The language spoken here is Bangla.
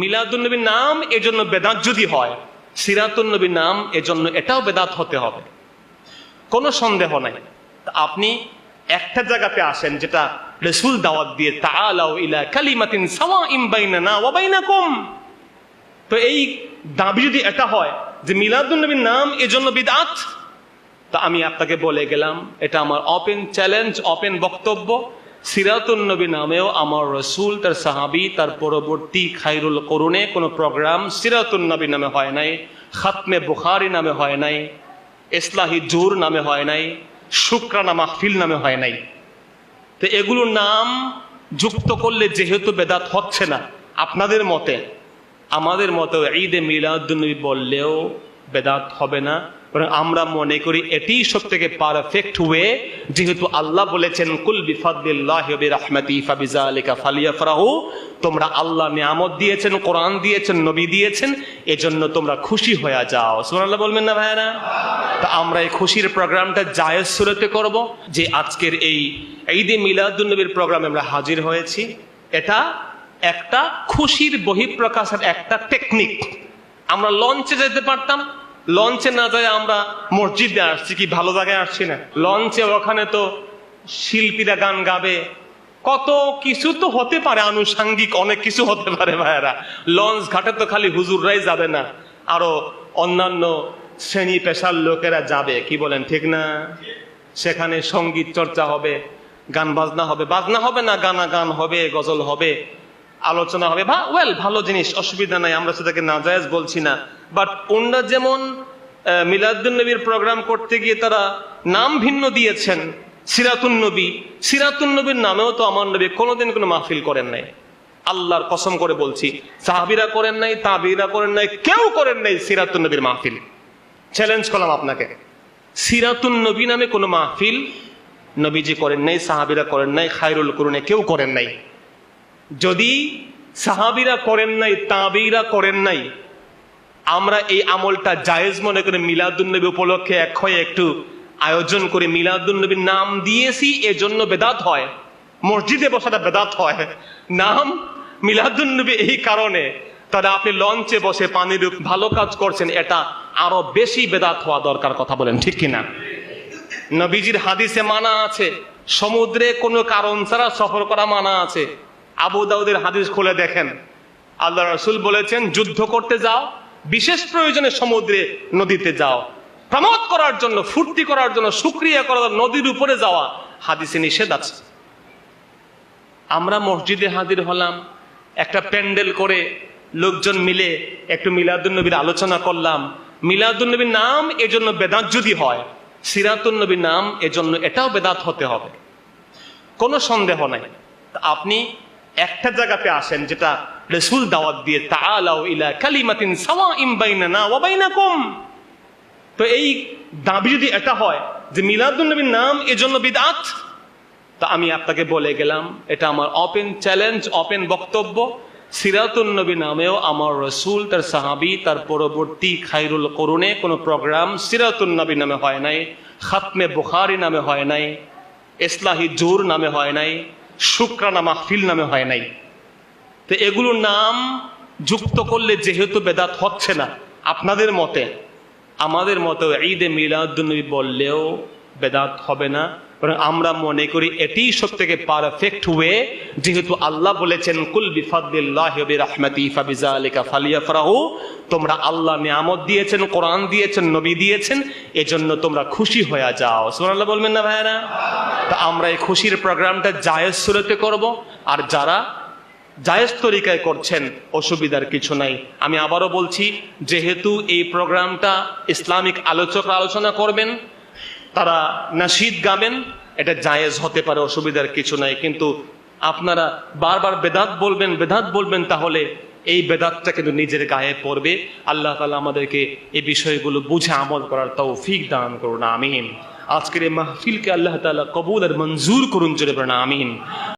মিলাদুন্নবীর নাম এজন্য বেদাত যদি হয়, সিরাতুন্নবীর নাম এজন্য এটাও বেদাত হতে হবে। কোনো সন্দেহ নাই। আপনি একটা জায়গাতে আসেন যেটা রসুল দাওয়াত দিয়ে, তাআলাউ ইলা কালিমাতিন সাওয়াইম বাইনানা ওয়া বাইনাকুম। তো এই দাবি যদি এটা হয় যে মিলাদুন্নবীর নাম এজন্য বিদআত তা আমি আপনাকে বলে গেলাম, এটা আমার ওপেন চ্যালেঞ্জ ওপেন বক্তব্য। সিরাতুন নবী নামেও আমার রসুল, তার সাহাবি, তার পরবর্তী খাইরুল করুণে কোনো প্রোগ্রাম সিরাতুন নবী নামে হয় নাই, খাতমে বুখারি নামে হয় নাই ইসলাহি জুর নামে হয় নাই, শুক্রানা মাহফিল নামে হয় নাই। তো এগুলোর নাম যুক্ত করলে যেহেতু বেদাত হচ্ছে না, আপনাদের মতে, আমাদের মতো ঈদে মিলাদুন্নবী বললেও বেদাত হবে না আমরা মনে করি এটি সব থেকে পারফেক্ট ওয়ে যেহেতু আল্লাহ বলেছেন, কুল বিফাদিল্লাহি তোমরা আল্লাহ নিয়ামত দিয়েছেন, কোরআন দিয়েছেন, নবী দিয়েছেন, এজন্য তোমরা খুশি হয়ে যাও। সুবহানাল্লাহ বলবেন না ভাইরা তা আমরা এই খুশির প্রোগ্রামটা জায়েজ সুরতে করব, যে আজকের এই ঈদে মিলাদুন্নবীর প্রোগ্রামে আমরা হাজির হয়েছি। এটা একটা খুশির বহিঃপ্রকাশের একটা টেকনিক আমরা লঞ্চে যেতে পারতাম লঞ্চে না যায় আমরা মসজিদে আসছি কি ভালো জায়গায় আসছি না? লঞ্চে ওখানে তো শিল্পীরা গান গাবে। কত কিছু তো হতে পারে, আনুষাঙ্গিক অনেক কিছু হতে পারে ভাইয়েরা। লঞ্চ ঘাটে তো খালি হুজুররাই যাবে না। আরও অন্যান্য শ্রেণি পেশার লোকেরা যাবে, কি বলেন, ঠিক না? সেখানে সংগীত চর্চা হবে, গান বাজনা হবে। বাজনা হবে না, গানা গান হবে, গজল হবে। আলোচনা হবে। বা ওয়েল ভালো জিনিস, অসুবিধা নাই, আমরা সেটাকে নাজায়েজ বলছি না। বাট ওনারা যেমন মিলাদুল নবীর প্রোগ্রাম করতে গিয়ে তারা নাম ভিন্ন দিয়েছেন সিরাতুন নবী সিরাতুন নবীর নামেও তো আমার নবী কোনোদিন কোনো মাহফিল করেন নাই। আল্লাহর কসম করে বলছি, সাহাবিরা করেন নাই, তাবিরা করেন নাই, কেউ করেন নাই সিরাতুন নবীর মাহফিল। চ্যালেঞ্জ করলাম আপনাকে। সিরাতুন নবী নামে কোনো মাহফিল নবীজি করেন নাই, সাহাবিরা করেন নাই, খায়রুল করুনে কেউ করেন নাই। যদি সাহাবিরা করেন নাই, তাবিরা করেন নাই, আমরা এই আমলটা জায়েজ মনে করে মিলাদুন্নবী উপলক্ষে এক হয়ে একটু আয়োজন করে মিলাদুন্নবীর নাম দিয়েছি, এজন্য বেদাত হয়। মসজিদে বসাটা বেদাত হয়। নাম মিলাদুন্নবী এই কারণে। তাহলে আপনি লঞ্চে বসে পানির ভালো কাজ করছেন, এটা আরও বেশি বেদাত হওয়া দরকার কথা বলেন, ঠিক কিনা? নবীজির হাদিসে মানা আছে, সমুদ্রে কোনো কারণ ছাড়া সফর করা মানা আছে। আবু দাউদের হাদিস খুলে দেখেন। আল্লাহ রসুল বলেছেন, যুদ্ধ করতে যাও, বিশেষ প্রয়োজনে সমুদ্রে নদীতে যাও। প্রমোদ করার জন্য, ফুর্তি করার জন্য, সুক্রিয়া করার নদীর উপরে যাওয়া হাদিসে নিষেধ আছে। আমরা মসজিদে হাজির হলাম, একটা প্যান্ডেল করে লোকজন মিলে একটু মিলাদুন্নবীর আলোচনা করলাম। মিলাদুন্নবীর নাম এজন্য বেদাত যদি হয়, সিরাতুন্নবীর নাম এজন্য এটাও বেদাত হতে হবে। কোনো সন্দেহ নাই। আপনি একটা জায়গাতে আসেন যেটা রসুল দাওয়াত দিয়ে, তাআলাউ ইলা কালিমাতিন সাওয়াইম বাইনানা ওয়া বাইনাকুম। তো এই দাবি যদি এটা হয় যে মিলাদুন্নবীর নাম এজন্য বিদআত তা আমি আপনাকে বলে গেলাম, এটা আমার ওপেন চ্যালেঞ্জ ওপেন বক্তব্য। সিরাতুন নবী নামেও আমার রসুল, তার সাহাবি, তার পরবর্তী খাইরুল করুণে কোনো প্রোগ্রাম সিরাতুন নবী নামে হয় নাই, খাতমে বুখারি নামে হয় নাই, ইসলাহি জোর নামে হয় নাই। শুক্রানা মাহফিল নামে হয় নাই। তো এগুলোর নাম যুক্ত করলে যেহেতু বেদাত হচ্ছে না, আপনাদের মতে, আমাদের মতে ঈদে মিলাদুন্নবী বললেও বেদাত হবে না আমরা মনে করি এটি সব থেকে পারফেক্ট ওয়ে যেহেতু আল্লাহ বলেছেন, কুল তোমরা আল্লাহ নিয়ামত দিয়েছেন, কোরআন দিয়েছেন, নবী দিয়েছেন, এজন্য তোমরা খুশি হয়ে যাও। সোনাল্লাহ বলবেন না ভাইরা তা আমরা এই খুশির প্রোগ্রামটা জায়েজ সুরতে করব, আর যারা জায়েজ তরিকায় করছেন, অসুবিধার কিছু নাই। আমি আবারও বলছি, যেহেতু এই প্রোগ্রামটা ইসলামিক আলোচকরা আলোচনা করবেন তারা নাশিদ গাবেন এটা জায়েজ হতে পারে, অসুবিধার কিছু নাই, কিন্তু আপনারা বারবার বেদাত বলবেন বেদাত বলবেন, তাহলে এই বেদাতটা কিন্তু নিজের গায়ে পড়বে। আল্লাহ তালা আমাদেরকে এই বিষয়গুলো বুঝে আমল করার তৌফিক দান করুন, আমিন। আজকের এই মাহফিলকে আল্লাহ তালা কবুল আর মঞ্জুর করুন, জোরে আমিন।